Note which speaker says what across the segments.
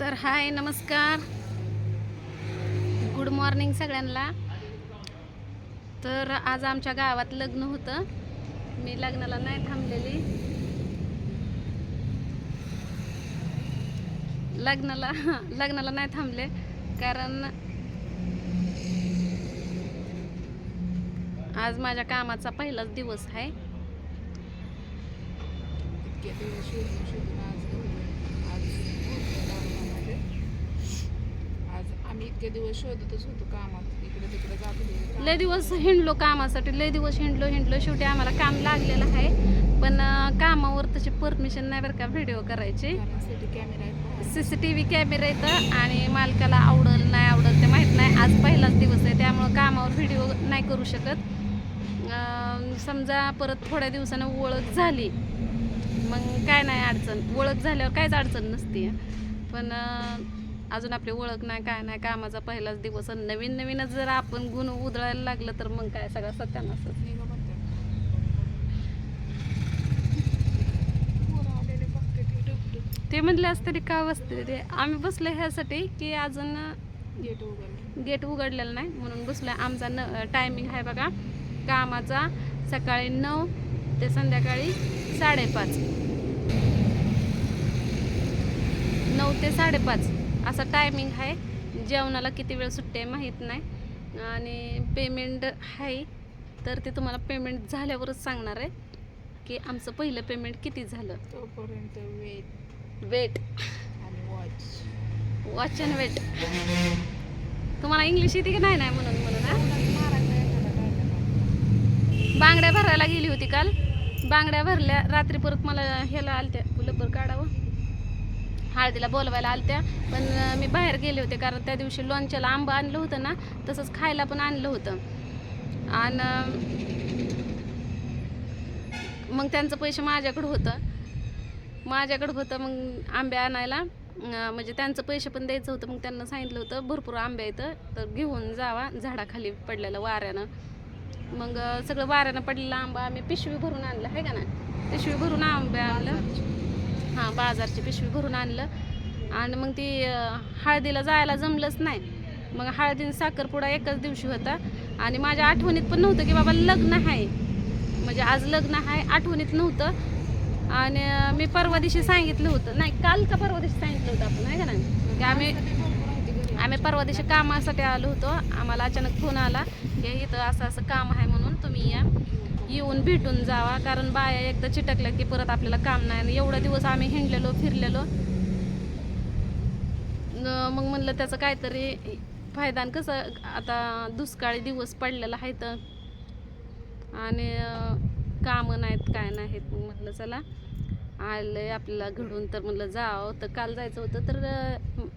Speaker 1: तर हाय नमस्कार. Good morning सगळ्यांना. तर आज आमच्या गावात लग्न होतं. मी लग्नाला नाही थांबलेली. लग्नाला लग्नाला नाही थांबले. कारण आज माझ्या कामाचा पहिलाच दिवस आहे
Speaker 2: इतके दिवस शोधून शोधून आज घडलं. आज पोहोचलो गावामध्ये. आज आम्ही इतके दिवस शोधतच होतो कामात. इकडे तिकडे जात
Speaker 1: लय दिवस हिंडलो कामासाठी लय दिवस हिंडलो हिंडलो. शेवटी आम्हाला काम लागलेलं आहे. पण कामावर तशी परमिशन नाही बरं का व्हिडिओ करायची. C C T V camera येतं आणि मालकाला आवडल नाही आवडल ते माहीत नाही. आज पहिलाच दिवस आहे त्यामुळं कामावर व्हिडिओ नाही करू शकत. समजा परत थोड्या दिवसानं ओळख झाली मग काय नाही अडचण. ओळख झाल्यावर काहीच अडचण नसते पण अजून आपली ओळख नाही काय नाही कामाचा पहिलाच दिवस आणि नवीन नवीनच जर आपण गुण उधळायला लागलं तर मग काय? सगळं
Speaker 2: बघते. ते
Speaker 1: म्हणले असते तरी का बसते ते आम्ही बसलो ह्यासाठी की अजून
Speaker 2: गेट उघडलं.
Speaker 1: गेट उघडलेलं नाही म्हणून बसलो आमचा न टायमिंग आहे बघा. कामाचा सकाळी नऊ ते संध्याकाळी साडेपाच. नऊ ते साडेपाच. असा टायमिंग आहे. जेवणाला किती वेळ सुट्टे माहीत नाही. आणि पेमेंट आहे. तर ते तुम्हाला पेमेंट झाल्यावरच सांगणार आहे की आमचं पहिलं पेमेंट किती झालं.
Speaker 2: तोपर्यंत वेट
Speaker 1: वेट
Speaker 2: आणि वॉच
Speaker 1: वॉच अँड वेट तुम्हाला इंग्लिश येते की नाही नाही म्हणून म्हणून. बांगड्या भरायला गेली होती काल. बांगड्या भरल्या. रात्री परत मला ह्याला आलत्या. लबर काढावं. हळदीला बोलवायला आलत्या. पण मी बाहेर गेले होते कारण त्या दिवशी लोणच्याला आंबा आणलं होतं ना तसंच खायला पण आणलं होतं. आणि मग त्यांचं पैसे माझ्याकडं होतं. माझ्याकडं होतं मग आंबे आणायला. म्हणजे त्यांचं पैसे पण द्यायचं होतं. मग त्यांना सांगितलं होतं भरपूर आंबे आहेत तर घेऊन जावा झाडाखाली पडलेलं वाऱ्यानं. मग सगळं वाऱ्यानं पडलेलं आंबा आम्ही पिशवी भरून आणलं आहे का ना पिशवी भरून आंबे आणलं. हां बाजारची पिशवी भरून आणलं. आणि मग ती हळदीला जायला जमलंच नाही. मग हळदीन साखरपुडा एकच दिवशी होता. आणि माझ्या आठवणीत पण नव्हतं की बाबा लग्न आहे. म्हणजे आज लग्न आहे आठवणीत नव्हतं. आणि मी परवा दिवशी सांगितलं होतं. नाही काल का परवा दिवशी सांगितलं होतं आपण आहे का नाही? की आम्ही आम्ही परवा दिवशी कामासाठी आलो होतो. आम्हाला अचानक फोन आला की इथं असं असं काम आहे म्हणून तुम्ही या. येऊन भेटून जावा कारण बाया एकदा चिटकल्या की परत आपल्याला काम नाही आणि एवढा दिवस आम्ही हिंडलेलो फिरलेलो. न- मग म्हणलं त्याचं काहीतरी फायदा कसं आता दुष्काळी दिवस पडलेला आहे तर. आणि कामं नाहीत काय नाहीत मग म्हटलं चला. आलंय आपल्याला घडून तर म्हणलं जावं तर काल जायचं होतं तर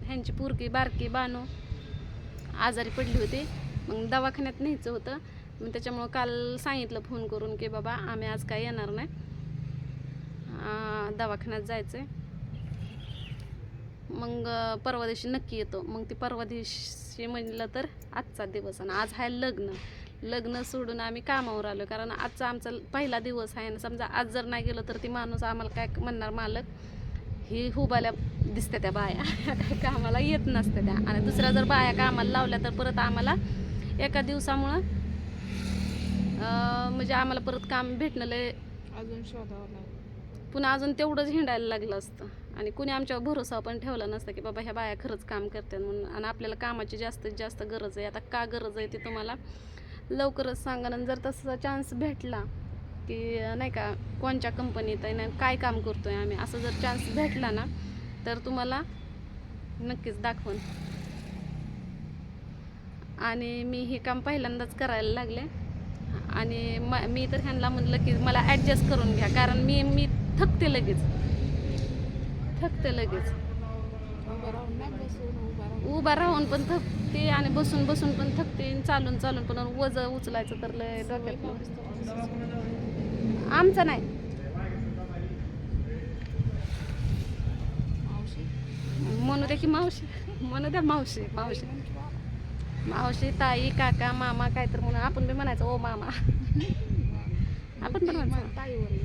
Speaker 1: ह्यांची पुरकी बारकी बानो आजारी पडली होती. मग दवाखान्यात न्यायचं होतं. मग त्याच्यामुळं काल सांगितलं फोन करून की बाबा आम्ही आज काय येणार नाही. दवाखान्यात जायचं आहे मग परवा दिवशी नक्की येतो. मग ती परवा दिवशी म्हणलं तर आजचा दिवस आणि आज आहे लग्न. लग्न सोडून आम्ही कामावर आलो. कारण आजचा आमचा पहिला दिवस आहे ना समजा आज जर नाही गेलो तर ती माणूस आम्हाला काय म्हणणार मालक? ही हुबाल्या दिसते त्या बाया. काय कामाला येत नसते त्या. आणि दुसऱ्या जर बाया कामाला लावल्या तर परत आम्हाला एका दिवसामुळं म्हणजे आम्हाला परत काम भेटणं लय
Speaker 2: अजून शोधावं लागेल.
Speaker 1: पुन्हा अजून तेवढंच हिंडायला लागलं असतं. आणि कुणी आमच्यावर भरोसा पण ठेवला नसता की बाबा ह्या बाया खरंच काम करतात म्हणून. आणि आपल्याला कामाची जास्तीत जास्त गरज आहे. आता का गरज आहे ते तुम्हाला लवकरच सांगा आणि जर तसा चान्स भेटला की नाही का कोणत्या कंपनीत आहे ना काय काम करतोय आम्ही असं जर चान्स भेटला ना तर तुम्हाला नक्कीच दाखवून. आणि मी हे काम पहिल्यांदाच करायला लागले. आणि म मी तर ह्यांना म्हटलं की मला ॲडजस्ट करून घ्या कारण मी मी थकते लगेच. थकते लगेच.
Speaker 2: उभं राहून
Speaker 1: पण थकते आणि बसून बसून पण थकते आणि चालून चालून पण वज उचलायचं तर लय डोक्यात आमचं नाही. म्हणू द्या की मावशी. म्हणू द्या मावशी मावशी. मावशी ताई काका मामा काय तर म्हणून. आपण बी म्हणायचं ओ मामा. आपण पण
Speaker 2: म्हणायचं. ताईवर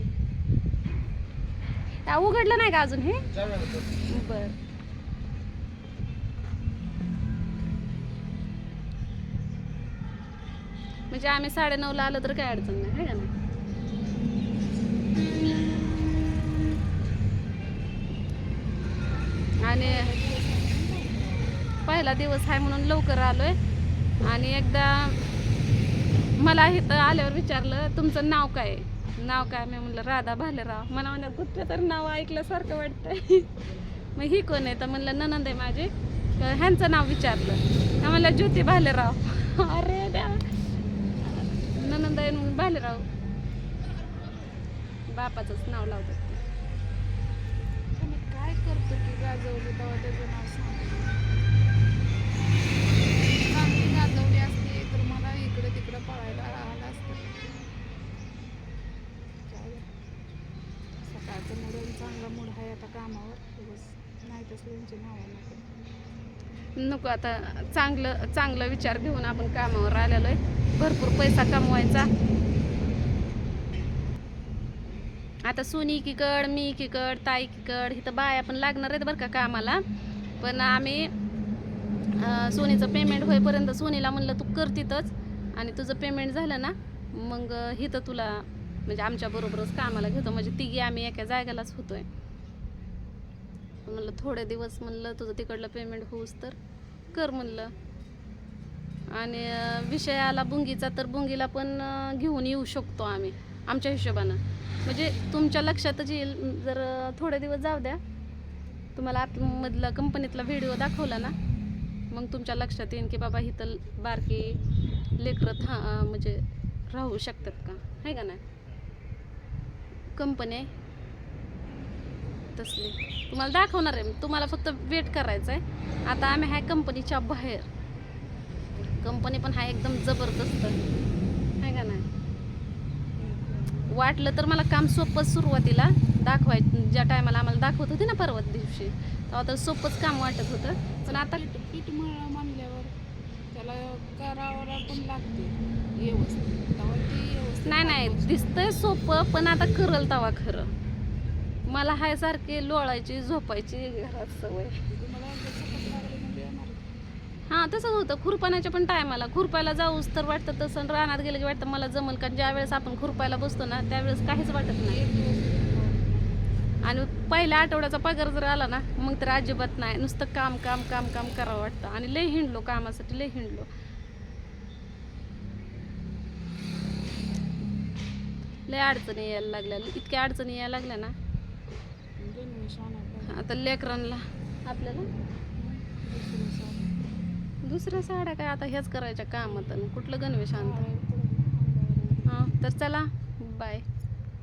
Speaker 1: उघडलं नाही का अजून हे? बर. म्हणजे आम्ही साडे नऊला आलो तर काय अडचण नाही का आणि पहिला दिवस आहे म्हणून लवकर आलोय. आणि एकदा मला इथं आल्यावर विचारलं तुमचं नाव काय नाव काय? मी म्हणलं राधा भालेराव. मला म्हणलं कुठलं तर नाव ऐकल्यासारखं वाटतंय. मग ही कोण आहे? तर म्हणलं ननंद आहे माझे. ह्यांचं नाव विचारलं. तर म्हणलं ज्योती भालेराव. अरे द्या ननंद आहे म्हणून भालेराव. बापाचंच नाव लावतात
Speaker 2: काय करतो की गाजवली तेव्हा त्याचं नाव सांग? पळायला आला असतं. सकाळचं मूड चांगला मूड आहे आता कामावर. दिवस नाही तसल्यांची नावं नको.
Speaker 1: नको आता चांगलं चांगलं विचार घेऊन आपण कामावर आलेलो आहे. भरपूर पैसा कमवायचा. आता सोनी एकीकड मी एकीकड ताई एकीकड इथं बाया पण लागणार आहेत बरं का कामाला. पण आम्ही सोनीचं पेमेंट होईपर्यंत सोनीला म्हणलं तू कर तिथंच. आणि तुझं पेमेंट झालं ना मग इथं तुला म्हणजे आमच्या बरोबरच कामाला घेतो. म्हणजे तिघी आम्ही एका जागेलाच होतोय. म्हणलं थोडे दिवस म्हणलं तुझं तिकडलं पेमेंट होऊस तर कर म्हणलं. आणि विषय आला बुंगीचा तर बुंगीला पण घेऊन येऊ शकतो आम्ही आमच्या हिशोबानं. म्हणजे तुमच्या लक्षातच येईल जर थोडे दिवस जाऊ द्या. तुम्हाला आतमधला कंपनीतला व्हिडिओ दाखवला ना मग तुमच्या लक्षात येईन की बाबा हिथं बारकी लेकरं था म्हणजे राहू शकतात का? आहे का नाही? कंपनी तसली. तुम्हाला दाखवणार आहे तुम्हाला फक्त वेट करायचं आहे आता आम्ही ह्या कंपनीच्या बाहेर. कंपनी पण हा एकदम जबरदस्त. आहे का नाही? वाटलं तर मला काम सोपं सुरुवातीला दाखवाय ज्या टायमाला आम्हाला दाखवत होते ना परवा दिवशी तेव्हा तर सोपंच काम वाटत होतं. पण आता
Speaker 2: करावं पण लागते. व्यवस्थित. तेव्हा ती व्यवस्थित
Speaker 1: नाही नाही. दिसतंय सोपं पण आता करल तवा खरं. मला हाय सारखे लोळायची झोपायची घरात सवय.
Speaker 2: तुम्हाला जसं लागले म्हणजे येणार
Speaker 1: हां तसंच होतं. खुरपाण्याच्या पण टायमाला. खुरपायला जाऊस तर वाटतं तसं आणि रानात गेलं की वाटतं मला जमल कारण ज्या वेळेस आपण खुरपायला बसतो ना त्यावेळेस काहीच वाटत नाही.
Speaker 2: एक दिवस
Speaker 1: आणि पहिल्या आठवड्याचा पगार जर आला ना मग तर अजिबात नाही. नुसतं काम काम काम काम करावं वाटतं. आणि लय हिंडलो कामासाठी लय हिंडलो. लय अडचणी यायला लागल्या. इतक्या अडचणी यायला लागल्या ना. आता लेकरांना आपल्याला. दुसऱ्या साड्या काय आता ह्याच करायच्या कामात कुठलं गणवेश आणतं? हां तर चला. बाय.